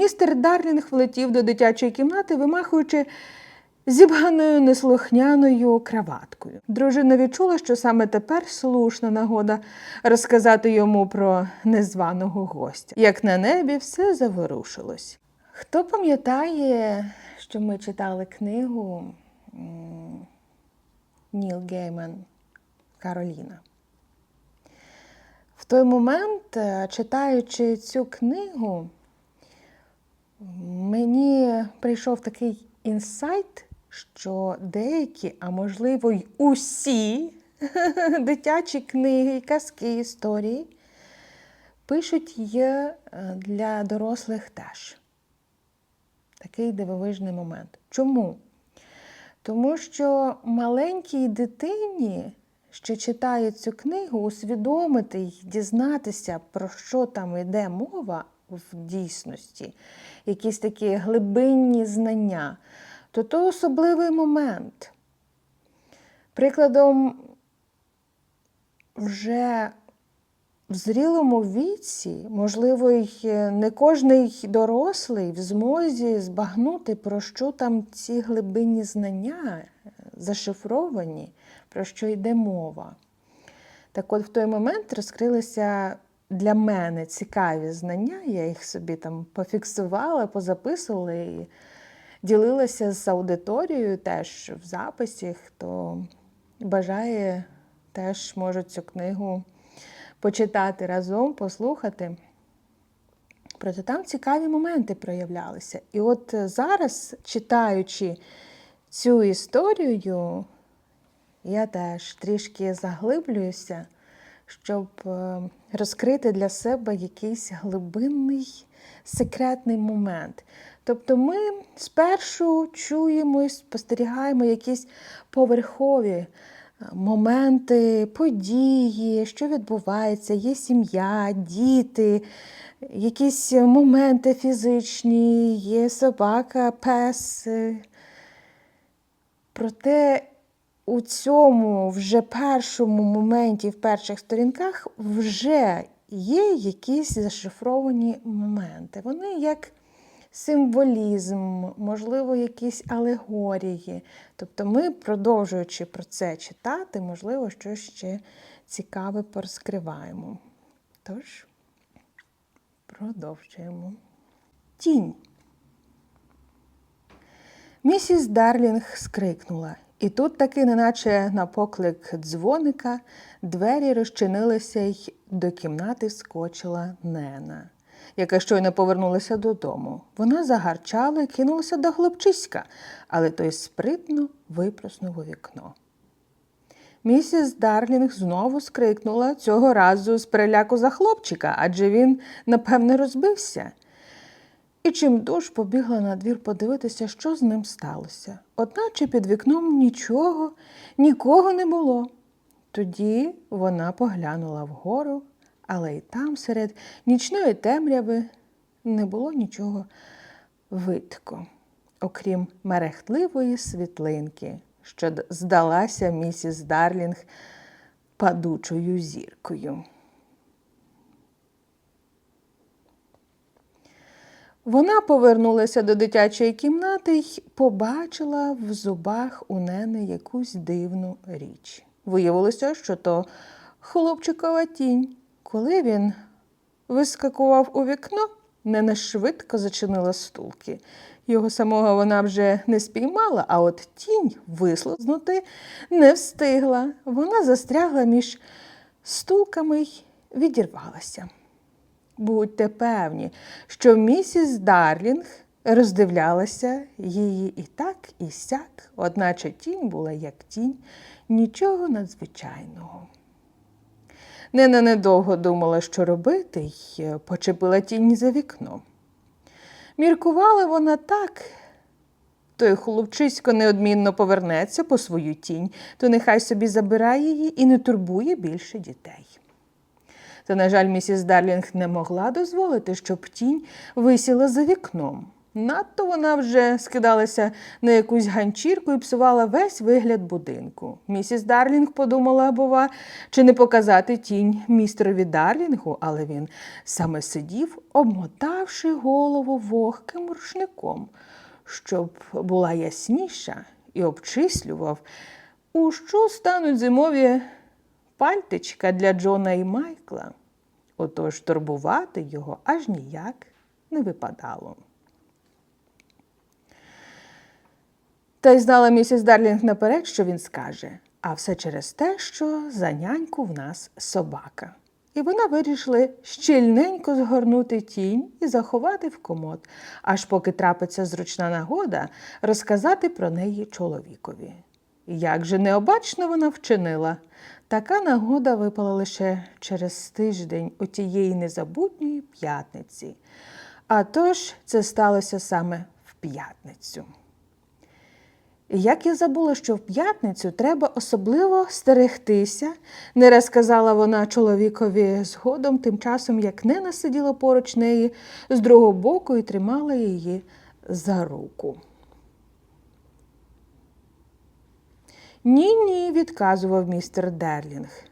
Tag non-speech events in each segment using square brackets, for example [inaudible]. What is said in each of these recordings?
Містер Дарлінг влетів до дитячої кімнати, вимахуючи зібганою неслухняною краваткою. Дружина відчула, що саме тепер слушна нагода розказати йому про незваного гостя. Як на небі все заворушилось. Хто пам'ятає, що ми читали книгу Ніл Гейман Кароліна? В той момент, е, читаючи цю книгу, мені прийшов такий інсайт, що деякі, а можливо й усі [laughs] дитячі книги, казки, історії пишуть є е, для дорослих теж. Такий дивовижний момент. Чому? Тому що маленькій дитині, що читає цю книгу, усвідомити й дізнатися, про що там йде мова в дійсності, якісь такі глибинні знання, то то особливий момент. Прикладом, вже в зрілому віці, можливо, й не кожний дорослий в змозі збагнути, про що там ці глибинні знання е, зашифровані, про що йде мова. Так от в той момент розкрилися для мене цікаві знання, я їх собі там пофіксувала, позаписувала і ділилася з аудиторією теж в записі. Хто бажає, теж може цю книгу почитати разом, послухати. Проте там цікаві моменти проявлялися. І от зараз, читаючи цю історію, я теж трішки заглиблююся, щоб е, розкрити для себе якийсь глибинний секретний момент. Тобто ми спершу чуємо і спостерігаємо якісь поверхові е, моменти, події, що відбувається, є сім'я, діти, якісь моменти фізичні, є собака, пес. е, Проте у цьому вже першому моменті, в перших сторінках, вже є якісь зашифровані моменти. Вони як символізм, можливо, якісь алегорії. Тобто ми, продовжуючи про це читати, можливо, щось ще цікаве порозкриваємо. Тож, продовжуємо. Тінь. Місіс Дарлінг скрикнула, і тут таки, неначе на поклик дзвоника, двері розчинилися й до кімнати вскочила Нена, яка щойно повернулася додому. Вона загарчала і кинулася до хлопчиська, але той спритно виплюснув у вікно. Місіс Дарлінг знову скрикнула цього разу з переляку за хлопчика, адже він, напевне, розбився. І чимдуж побігла на двір подивитися, що з ним сталося. Одначе під вікном нічого, нікого не було. Тоді вона поглянула вгору, але й там, серед нічної темряви, не було нічого видко, окрім мерехтливої світлинки, що здалася місіс Дарлінг падучою зіркою. Вона повернулася до дитячої кімнати й побачила в зубах у Нени якусь дивну річ. Виявилося, що то хлопчикова тінь. Коли він вискакував у вікно, Нена швидко зачинила стулки. Його самого вона вже не спіймала, а от тінь вислизнути не встигла. Вона застрягла між стулками й відірвалася. Будьте певні, що місіс Дарлінг роздивлялася її і так, і сяк, одначе тінь була як тінь, нічого надзвичайного. Нена недовго думала, що робити, й почепила тінь за вікном. Міркувала вона так. Той хлопчисько неодмінно повернеться по свою тінь, то нехай собі забирає її і не турбує більше дітей. Та, на жаль, місіс Дарлінг не могла дозволити, щоб тінь висіла за вікном. Надто вона вже скидалася на якусь ганчірку і псувала весь вигляд будинку. Місіс Дарлінг подумала, бува, чи не показати тінь містерові Дарлінгу, але він саме сидів, обмотавши голову вогким рушником, щоб була ясніша, і обчислював, у що стануть зимові пальтичка для Джона і Майкла. Отож турбувати його аж ніяк не випадало. Та й знала місіс Дарлінг наперед, що він скаже, а все через те, що за няньку в нас собака. І вона вирішили щільненько згорнути тінь і заховати в комод, аж поки трапиться зручна нагода розказати про неї чоловікові. Як же необачно вона вчинила. Така нагода випала лише через тиждень у тієї незабутньої п'ятниці. А тож це сталося саме в п'ятницю. Як я забула, що в п'ятницю треба особливо стерегтися, не раз казала вона чоловікові згодом, тим часом, як Нена сиділа поруч неї з другого боку і тримала її за руку. Ні, ні, відказував містер Дерлінг.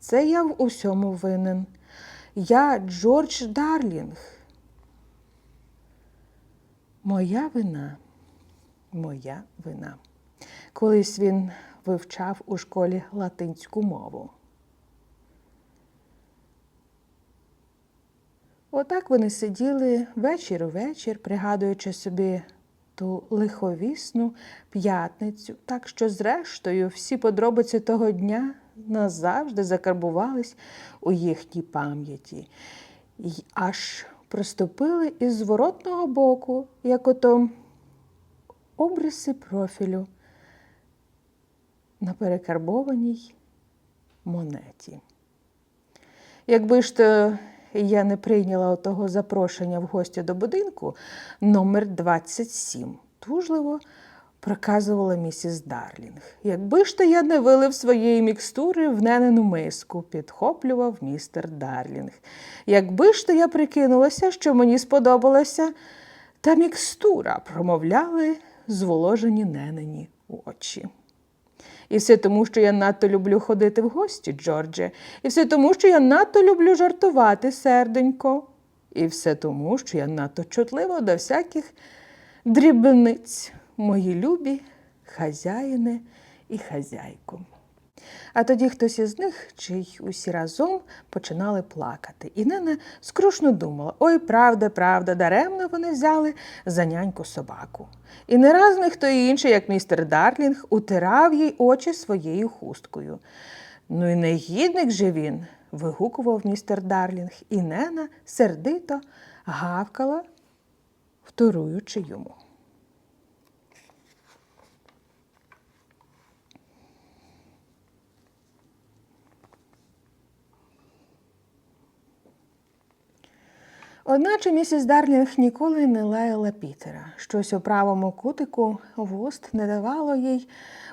Це я в усьому винен. Я Джордж Дарлінг. Моя вина, моя вина. Колись він вивчав у школі латинську мову. Отак вони сиділи вечір у вечір, пригадуючи собі ту лиховісну п'ятницю, так що, зрештою, всі подробиці того дня назавжди закарбувались у їхній пам'яті, й аж проступили із зворотного боку, як ото обриси профілю на перекарбованій монеті. Якби ж то я не прийняла того запрошення в гості до будинку номер 27, тужливо проказувала місіс Дарлінг. Якби ж то я не вилив своєї мікстури в ненену миску, підхоплював містер Дарлінг. Якби ж то я прикинулася, що мені сподобалася та мікстура, промовляли зволожені ненені очі. І все тому, що я надто люблю ходити в гості, Джордже. І все тому, що я надто люблю жартувати, серденько. І все тому, що я надто чутлива до всяких дрібниць, мої любі хазяїни і хазяйку. А тоді хтось із них, чи й усі разом починали плакати. І Нена скрушно думала: ой, правда, правда, даремно вони взяли за няньку собаку. І не раз ніхто інший, як містер Дарлінг, утирав їй очі своєю хусткою. Ну і негідник же він, вигукував містер Дарлінг, і Нена сердито гавкала, вторуючи йому. Одначе місіс Дарлінг ніколи не лаяла Пітера. Щось у правому кутику вуст не давало їй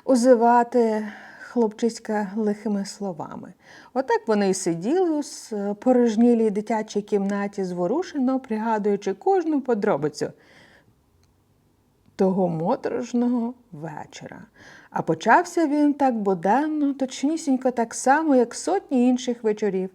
узивати хлопчиська лихими словами. Отак вони й сиділи у порожнілій дитячій кімнаті, зворушено пригадуючи кожну подробицю того моторошного вечора. А почався він так буденно, точнісінько так само, як сотні інших вечорів.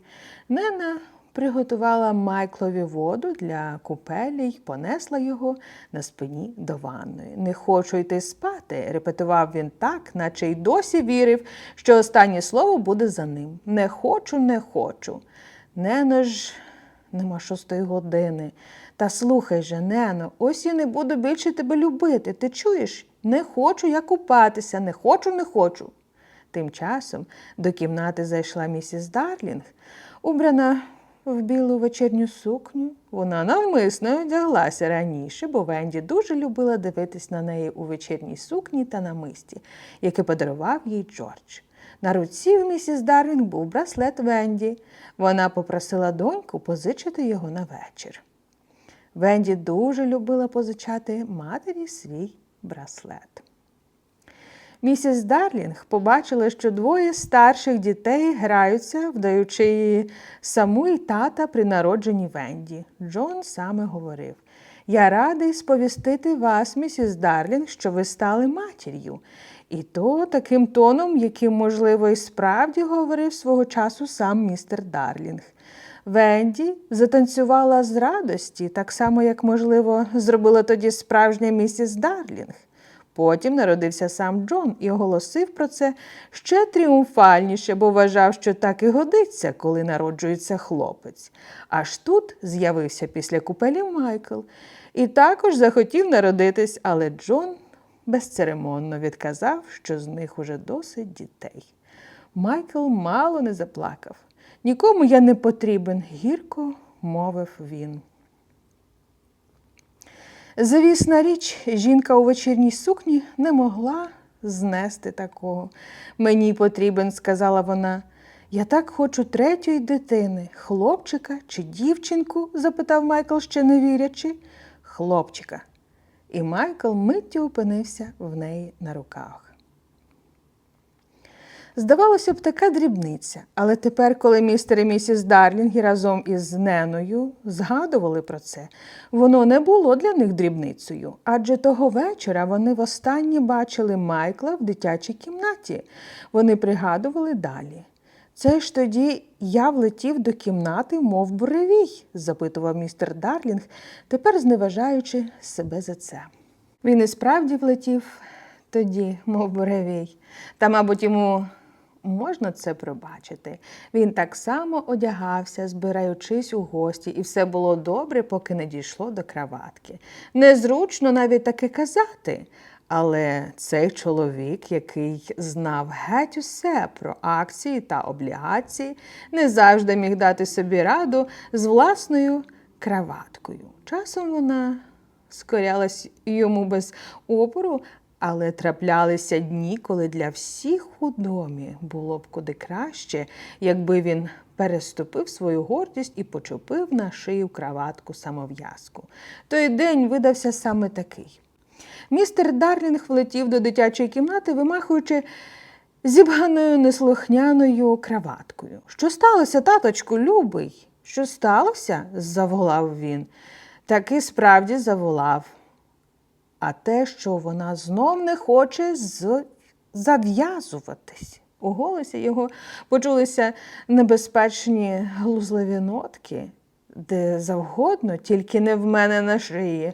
Нена приготувала Майклові воду для купелі й понесла його на спині до ванної. Не хочу йти спати, репетував він так, наче й досі вірив, що останнє слово буде за ним. Не хочу, не хочу. Нено ж Нема шостої години. Та слухай же, Нено, ось я не буду більше тебе любити. Ти чуєш? Не хочу я купатися, не хочу, не хочу. Тим часом до кімнати зайшла місіс Дарлінг, убрана в білу вечірню сукню. Вона навмисно одяглася раніше, бо Венді дуже любила дивитись на неї у вечірній сукні та намисті, яке подарував їй Джордж. На руці в місіс Дарлінг був браслет Венді. Вона попросила доньку позичити його на вечір. Венді дуже любила позичати матері свій браслет. Місіс Дарлінг побачила, що двоє старших дітей граються, вдаючи її саму і тата при народженні Венді. Джон саме говорив: Я радий сповістити вас, місіс Дарлінг, що ви стали матір'ю. І то таким тоном, яким, можливо, і справді говорив свого часу сам містер Дарлінг. Венді затанцювала з радості, так само, як, можливо, зробила тоді справжня місіс Дарлінг. Потім народився сам Джон і оголосив про це ще тріумфальніше, бо вважав, що так і годиться, коли народжується хлопець. Аж тут з'явився після купелів Майкл і також захотів народитись, але Джон безцеремонно відказав, що з них уже досить дітей. Майкл мало не заплакав. Нікому я не потрібен, гірко мовив він. Звісна річ, жінка у вечірній сукні не могла знести такого. Мені потрібен, сказала вона. Я так хочу третьої дитини, хлопчика чи дівчинку? запитав Майкл, ще не вірячи. Хлопчика. І Майкл миттю опинився в неї на руках. Здавалося б, така дрібниця, але тепер, коли містер і місіс Дарлінги разом із Неною згадували про це, воно не було для них дрібницею, адже того вечора вони востаннє бачили Майкла в дитячій кімнаті. Вони пригадували далі. Це ж тоді я влетів до кімнати, мов буревій, запитував містер Дарлінг, тепер зневажаючи себе за це. Він і справді влетів тоді, мов буревій, та, мабуть, йому можна це пробачити. Він так само одягався, збираючись у гості, і все було добре, поки не дійшло до краватки. Незручно навіть таки казати. Але цей чоловік, який знав геть усе про акції та облігації, не завжди міг дати собі раду з власною краваткою. Часом вона скорялась йому без опору, але траплялися дні, коли для всіх у домі було б куди краще, якби він переступив свою гордість і почепив на шию краватку самов'язку. Той день видався саме такий. Містер Дарлінг влетів до дитячої кімнати, вимахуючи зібганою неслухняною краваткою. Що сталося, таточку, любий? Що сталося? заволав він. Таки справді заволав. А те, що вона знов не хоче з... зав'язуватись. У голосі його почулися небезпечні глузливі нотки, де завгодно, тільки не в мене на шиї.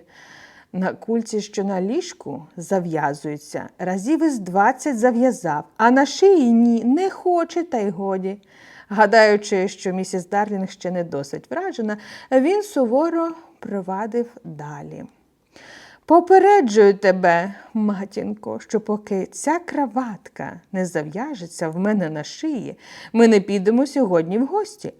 На кульці, що на ліжку зав'язується, разів із двадцять зав'язав, а на шиї ні, не хоче, та й годі. Гадаючи, що місіс Дарлінг ще не досить вражена, він суворо провадив далі. Попереджую тебе, матінко, що поки ця краватка не зав'яжеться в мене на шиї, ми не підемо сьогодні в гості.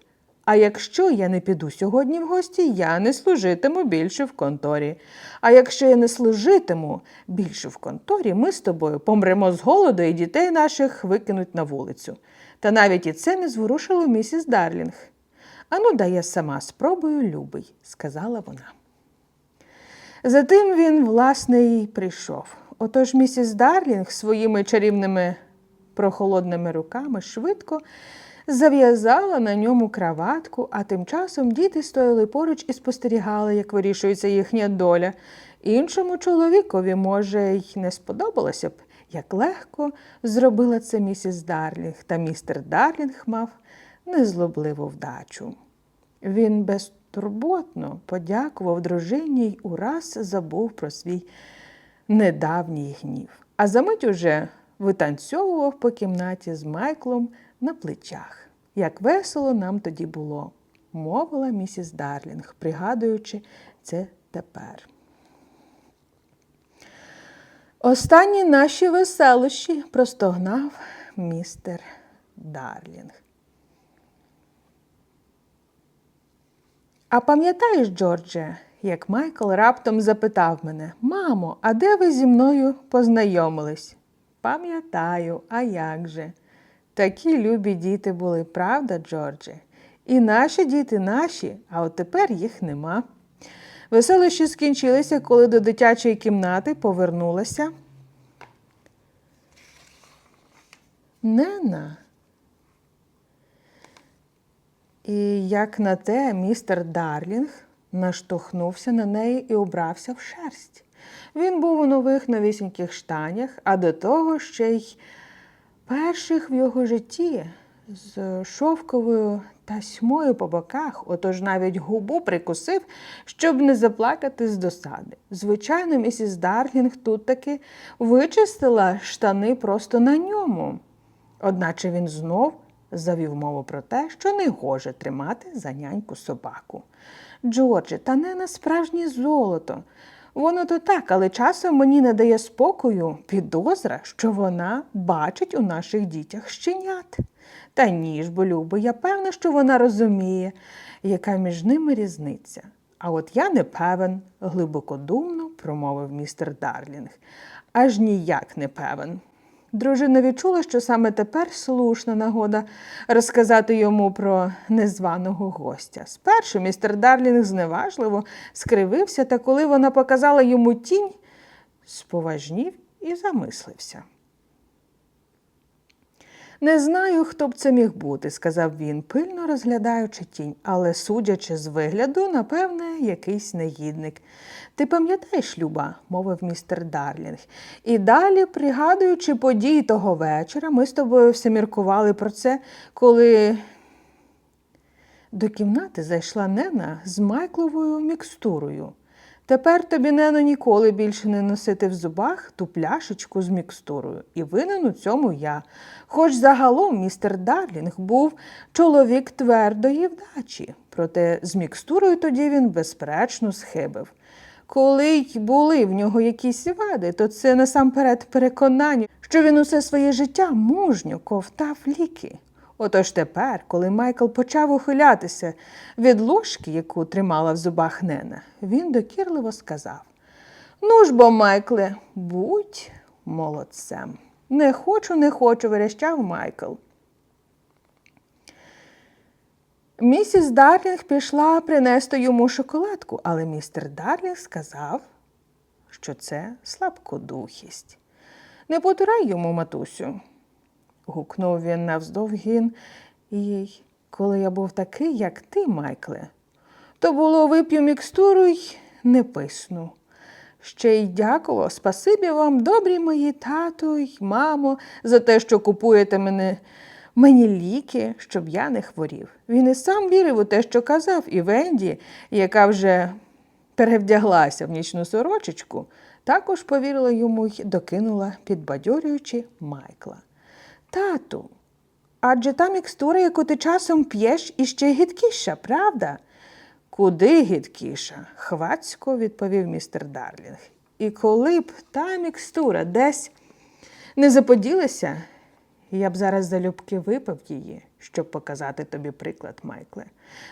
А якщо я не піду сьогодні в гості, я не служитиму більше в конторі. А якщо я не служитиму більше в конторі, ми з тобою помремо з голоду і дітей наших викинуть на вулицю. Та навіть і це не зворушило місіс Дарлінг. Ану, да я сама спробую, любий, сказала вона. Затим він, власне, й прийшов. Отож місіс Дарлінг своїми чарівними прохолодними руками швидко зав'язала на ньому краватку, а тим часом діти стояли поруч і спостерігали, як вирішується їхня доля. Іншому чоловікові, може, й не сподобалося б, як легко зробила це місіс Дарлінг, та містер Дарлінг мав незлобливу вдачу. Він безтурботно подякував дружині й ураз забув про свій недавній гнів. А за мить уже витанцьовував по кімнаті з Майклом на плечах. Як весело нам тоді було, мовила місіс Дарлінг, пригадуючи це тепер. Останні наші веселощі простогнав містер Дарлінг. А пам'ятаєш, Джордже, як Майкл раптом запитав мене Мамо, а де ви зі мною познайомились? Пам'ятаю, а як же? Такі любі діти були, правда, Джордже? І наші діти наші, а от тепер їх нема. Веселощі скінчилися, коли до дитячої кімнати повернулася Нена. І як на те, містер Дарлінг наштовхнувся на неї і убрався в шерсть. Він був у нових новісіньких штанях, а до того ще й перших в його житті з шовковою тасьмою по боках, отож навіть губу прикусив, щоб не заплакати з досади. Звичайно, місіс Дарлінг тут таки вичистила штани просто на ньому. Одначе він знов завів мову про те, що не гоже тримати за няньку собаку. Джордже, та не на справжнє золото. Воно то так, але часом мені не дає спокою підозра, що вона бачить у наших дітях щенят. Та ні ж, бо любо, я певна, що вона розуміє, яка між ними різниця. А от я не певен, глибокодумно промовив містер Дарлінг. Аж ніяк не певен. Дружина відчула, що саме тепер слушна нагода розказати йому про незваного гостя. Спершу містер Дарлінг зневажливо скривився, та коли вона показала йому тінь, споважнів і замислився. Не знаю, хто б це міг бути, сказав він, пильно розглядаючи тінь, але, судячи з вигляду, напевне, якийсь негідник. Ти пам'ятаєш, Люба, мовив містер Дарлінг. І далі, пригадуючи події того вечора, ми з тобою все міркували про це, коли до кімнати зайшла Нена з Майкловою мікстурою. Тепер тобі Нено ніколи більше не носити в зубах ту пляшечку з мікстурою. І винен у цьому я. Хоч загалом містер Дарлінг був чоловік твердої вдачі, проте з мікстурою тоді він безперечно схибив. Коли й були в нього якісь вади, то це насамперед переконання, що він усе своє життя мужньо ковтав ліки. Отож тепер, коли Майкл почав ухилятися від ложки, яку тримала в зубах Нена, він докірливо сказав: Ну ж бо, Майкле, будь молодцем. Не хочу, не хочу, верещав Майкл. Місіс Дарлінг пішла принести йому шоколадку, але містер Дарлінг сказав, що це слабкодухість. Не потурай йому, матусю, гукнув він навздовгін їй. Коли я був такий, як ти, Майкле, то було вип'ю мікстуру й не писну. Ще й дякував, спасибі вам, добрі мої тато й мамо, за те, що купуєте мене, мені ліки, щоб я не хворів. Він і сам вірив у те, що казав, і Венді, яка вже перевдяглася в нічну сорочечку, також повірила йому й докинула, підбадьорюючи Майкла. Тату, адже та мікстура, яку ти часом п'єш, іще гидкіша, правда? Куди гидкіша? хвацько відповів містер Дарлінг. І коли б та мікстура десь не заподілася, я б зараз залюбки випив її, щоб показати тобі приклад, Майкле.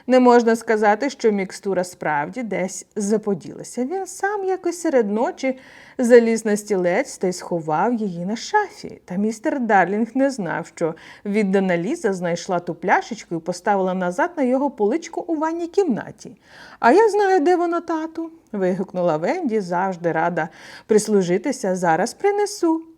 Не можна сказати, що мікстура справді десь заподілася. Він сам якось серед ночі заліз на стілець та й сховав її на шафі. Та містер Дарлінг не знав, що віддана Ліза знайшла ту пляшечку і поставила назад на його поличку у ванній кімнаті. А я знаю, де вона, тату. вигукнула Венді, завжди рада прислужитися. Зараз принесу.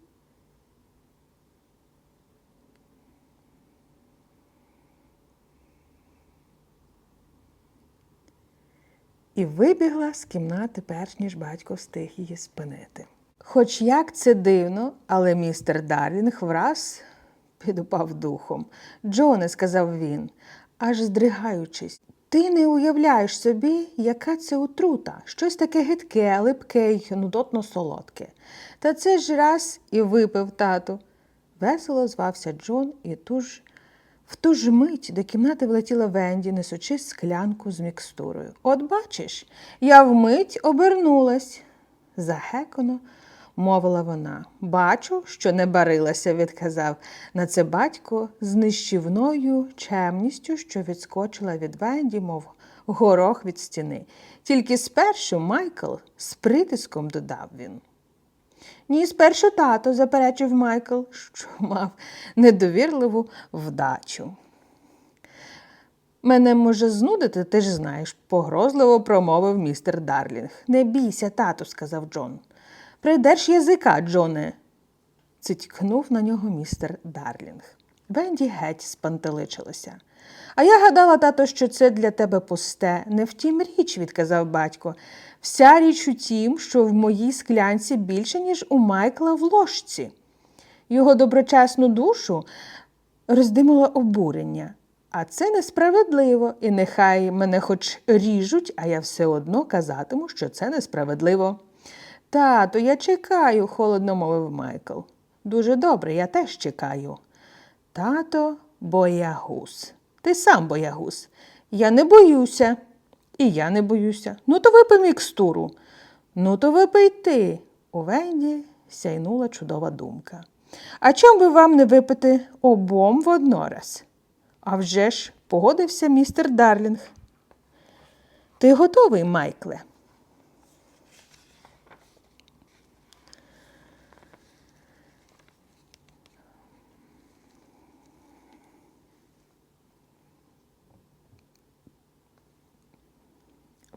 І вибігла з кімнати, перш ніж батько встиг її спинити. Хоч як це дивно, але містер Дарлінг враз підупав духом. Джоне, сказав він, аж здригаючись, ти не уявляєш собі, яка це отрута, щось таке гидке, липке й нудотно солодке. Та це ж раз і випив тату. Весело звався Джон і туж в ту ж мить до кімнати влетіла Венді, несучи склянку з мікстурою. От бачиш, я вмить обернулась. Загекано мовила вона. Бачу, що не барилася, відказав на це батько з нищівною чемністю, що відскочила від Венді, мов горох від стіни. Тільки спершу Майкл з притиском додав він. Ні, спершу тато, заперечив Майкл, що мав недовірливу вдачу. Мене може знудити, ти ж знаєш, погрозливо промовив містер Дарлінг. Не бійся, тату, сказав Джон. Придерж язика, Джоне. цитькнув на нього містер Дарлінг. Венді геть спантеличилася. А я гадала, тато, що це для тебе пусте. Не в тім річ, відказав батько. Вся річ у тім, що в моїй склянці більше, ніж у Майкла в ложці. Його доброчесну душу роздимило обурення. А це несправедливо, і нехай мене хоч ріжуть, а я все одно казатиму, що це несправедливо. Тато, я чекаю, холодно мовив Майкл. Дуже добре, я теж чекаю. Тато боягуз. Ти сам боягуз. Я не боюся. І я не боюся. Ну, то випий мікстуру. Ну, то випий ти. У Венді сяйнула чудова думка. А чом би вам не випити обом воднораз? А вже ж, погодився містер Дарлінг. Ти готовий, Майкле?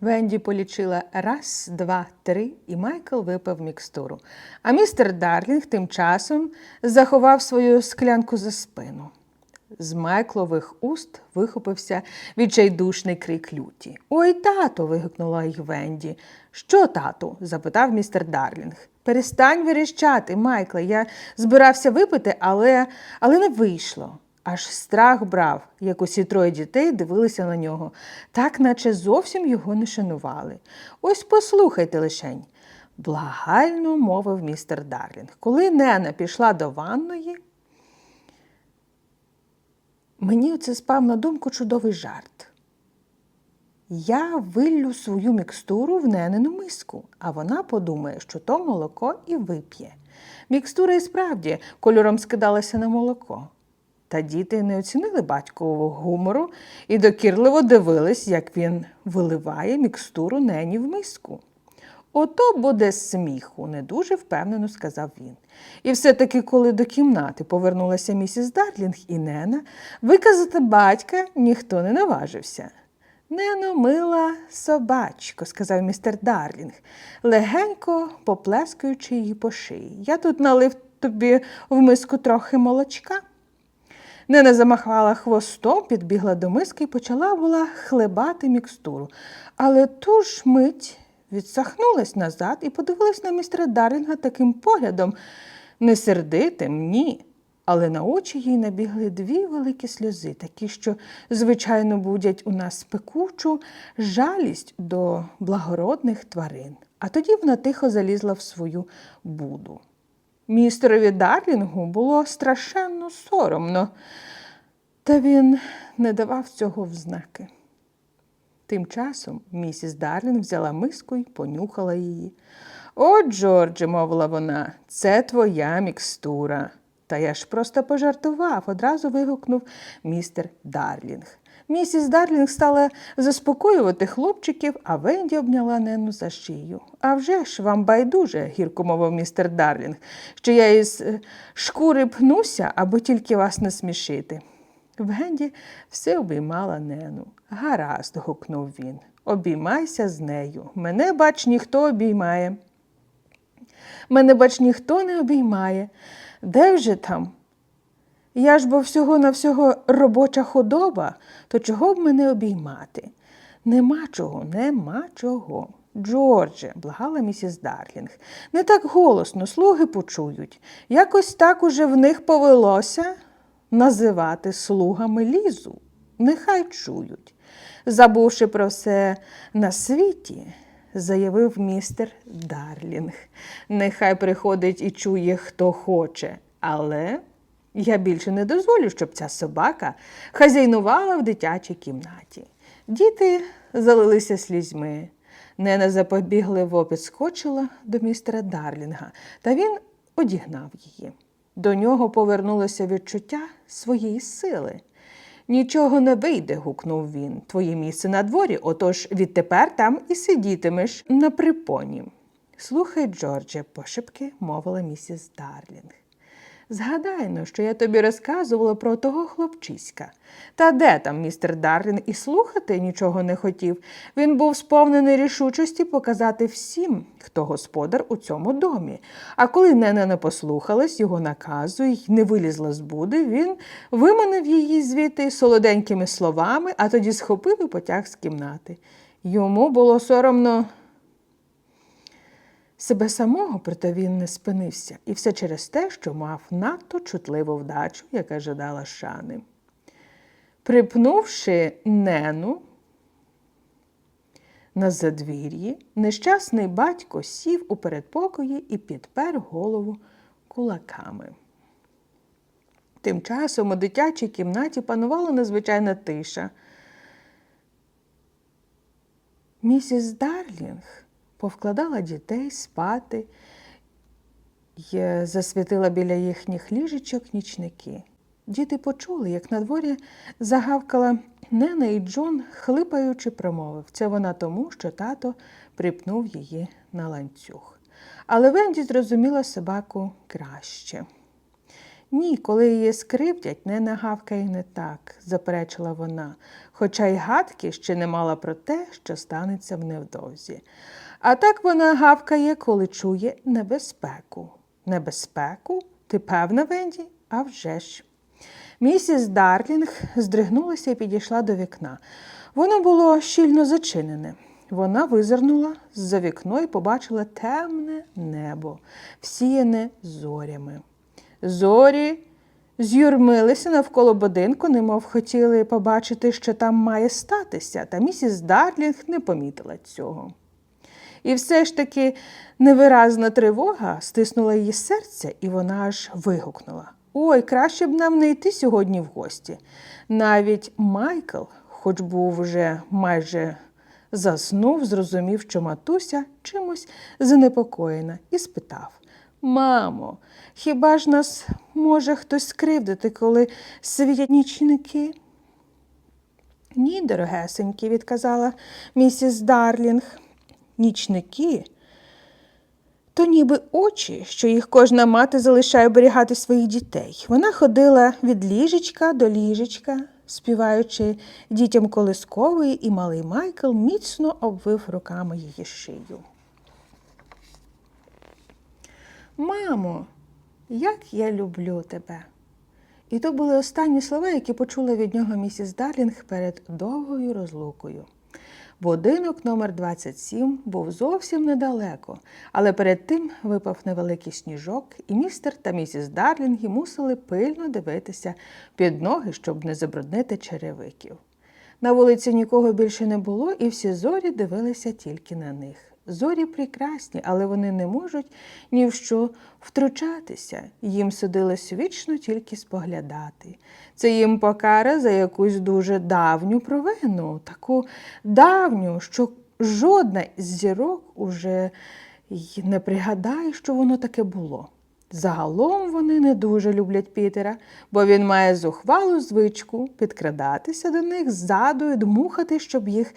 Венді полічила раз, два, три, і Майкл випив мікстуру. А містер Дарлінг тим часом заховав свою склянку за спину. З Майклових уст вихопився відчайдушний крик люті. Ой, тато. вигукнула їх Венді. Що, тату? запитав містер Дарлінг. Перестань верещати, Майкле. Я збирався випити, але, але не вийшло. Аж страх брав, як усі троє дітей дивилися на нього, так наче зовсім його не шанували. Ось послухайте лишень, благально мовив містер Дарлінг. Коли Нена пішла до ванної, мені оце спав на думку чудовий жарт. Я виллю свою мікстуру в ненину миску, а вона подумає, що то молоко і вип'є. Мікстура і справді кольором скидалася на молоко. Та діти не оцінили батькового гумору і докірливо дивились, як він виливає мікстуру нені в миску. Ото буде сміху, не дуже впевнено сказав він. І все-таки, коли до кімнати повернулася місіс Дарлінг і Нена, виказати батька ніхто не наважився. Нено, мила собачко, сказав містер Дарлінг, легенько поплескуючи її по шиї. Я тут налив тобі в миску трохи молочка. Нена замахала хвостом, підбігла до миски і почала була хлебати мікстуру. Але ту ж мить відсахнулась назад і подивилась на містера Дарлінга таким поглядом, не сердитим, ні. Але на очі їй набігли дві великі сльози, такі, що, звичайно, будять у нас пекучу жалість до благородних тварин. А тоді вона тихо залізла в свою буду. Містерові Дарлінгу було страшенно соромно, та він не давав цього взнаки. Тим часом місіс Дарлінг взяла миску і понюхала її. О, Джордже, мовила вона, це твоя мікстура. Та я ж просто пожартував, одразу вигукнув містер Дарлінг. Місіс Дарлінг стала заспокоювати хлопчиків, а Венді обняла Нену за шию. А вже ж вам байдуже, гірко мовив містер Дарлінг, що я із е, шкури пнуся, аби тільки вас не смішити. Венді все обіймала Нену. Гаразд, гукнув він. Обіймайся з нею. Мене, бач, ніхто обіймає. Мене, бач, ніхто не обіймає. Де вже там? Я ж бо всього на всього робоча худоба, то чого б мене обіймати? Нема чого, нема чого. Джордже, благала місіс Дарлінг, не так голосно, слуги почують. Якось так уже в них повелося називати слугами лізу. Нехай чують. Забувши про все на світі, заявив містер Дарлінг. Нехай приходить і чує, хто хоче, але я більше не дозволю, щоб ця собака хазяйнувала в дитячій кімнаті. Діти залилися слізьми. Нена запобігливо підскочила до містера Дарлінга, та він одігнав її. До нього повернулося відчуття своєї сили. Нічого не вийде, гукнув він. Твоє місце на дворі, отож відтепер там і сидітимеш на припоні. Слухай, Джордже, пошепки мовила місіс Дарлінг. Згадай ну, що я тобі розказувала про того хлопчиська. Та де там містер Дарлін і слухати нічого не хотів. Він був сповнений рішучості показати всім, хто господар у цьому домі. А коли Нена не послухалась його наказу й не вилізла з буди, він виманив її звідти солоденькими словами, а тоді схопив і потяг з кімнати. Йому було соромно себе самого, проте він не спинився, і все через те, що мав надто чутливу вдачу, яка жадала шани. Припнувши нену на задвір'ї, нещасний батько сів у передпокої і підпер голову кулаками. Тим часом у дитячій кімнаті панувала незвичайна тиша. Місіс Дарлінг повкладала дітей спати засвітила біля їхніх ліжечок нічники. Діти почули, як на дворі загавкала Нена і Джон, хлипаючи, промовив. Це вона тому, що тато припнув її на ланцюг. Але Венді зрозуміла собаку краще. Ні, коли її скривдять, не нагавкає не так, заперечила вона, хоча й гадки ще не мала про те, що станеться в невдовзі. А так вона гавкає, коли чує небезпеку. Небезпеку? Ти певна, Венді? А вже ж. Місіс Дарлінг здригнулася і підійшла до вікна. Воно було щільно зачинене. Вона визирнула з-за вікно і побачила темне небо, всіяне зорями. Зорі з'юрмилися навколо будинку, немов хотіли побачити, що там має статися, та місіс Дарлінг не помітила цього. І все ж таки невиразна тривога стиснула її серце, і вона аж вигукнула. Ой, краще б нам не йти сьогодні в гості. Навіть Майкл, хоч був вже майже заснув, зрозумів, що матуся чимось занепокоєна, і спитав Мамо, хіба ж нас може хтось скривдити, коли світять нічники? Ні, дорогесенькі, відказала місіс Дарлінг. Нічники то ніби очі, що їх кожна мати залишає оберігати своїх дітей. Вона ходила від ліжечка до ліжечка, співаючи дітям колискової, і малий Майкл міцно обвив руками її шию. Мамо, як я люблю тебе. І то були останні слова, які почула від нього місіс Дарлінг перед довгою розлукою. Будинок номер 27 був зовсім недалеко, але перед тим випав невеликий сніжок, і містер та місіс Дарлінги мусили пильно дивитися під ноги, щоб не забруднити черевиків. На вулиці нікого більше не було, і всі зорі дивилися тільки на них. Зорі прекрасні, але вони не можуть ні в що втручатися. Їм судилось вічно тільки споглядати. Це їм покара за якусь дуже давню провину, таку давню, що жодна з зірок уже й не пригадає, що воно таке було. Загалом вони не дуже люблять Пітера, бо він має зухвалу звичку підкрадатися до них ззаду і дмухати, щоб їх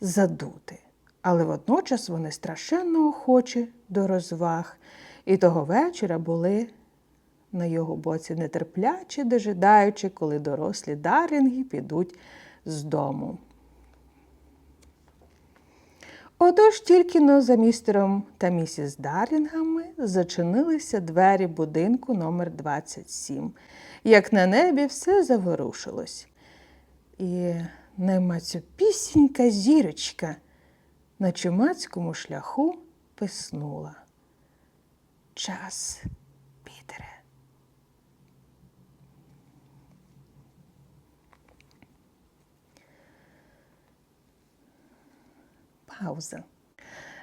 задути. Але водночас вони страшенно охочі до розваг, і того вечора були на його боці нетерпляче, дожидаючи, коли дорослі дарінги підуть з дому. Отож тільки но за містером та місіс Дарінгами зачинилися двері будинку номер 27 як на небі все заворушилось. І наймацюпісінька зірочка на чумацькому шляху писнула. Час, Пітере. Пауза.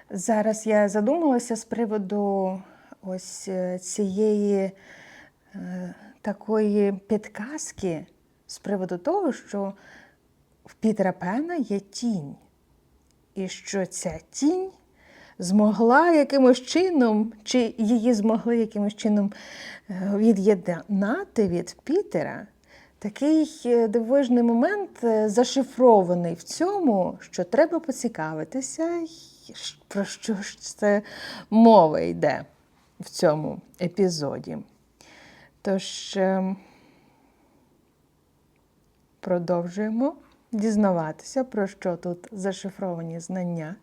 Зараз я задумалася з приводу ось е, цієї е, такої підказки, з приводу того, що в Пітера Пена є тінь, і що ця тінь змогла якимось чином, чи її змогли якимось чином е, від'єднати від Пітера. Такий е, дивовижний момент е, зашифрований в цьому, що треба поцікавитися, про що ж це мова йде в цьому епізоді. Тож ем, продовжуємо дізнаватися, про що тут зашифровані знання.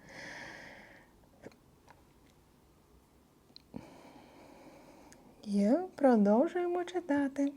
І продовжуємо читати.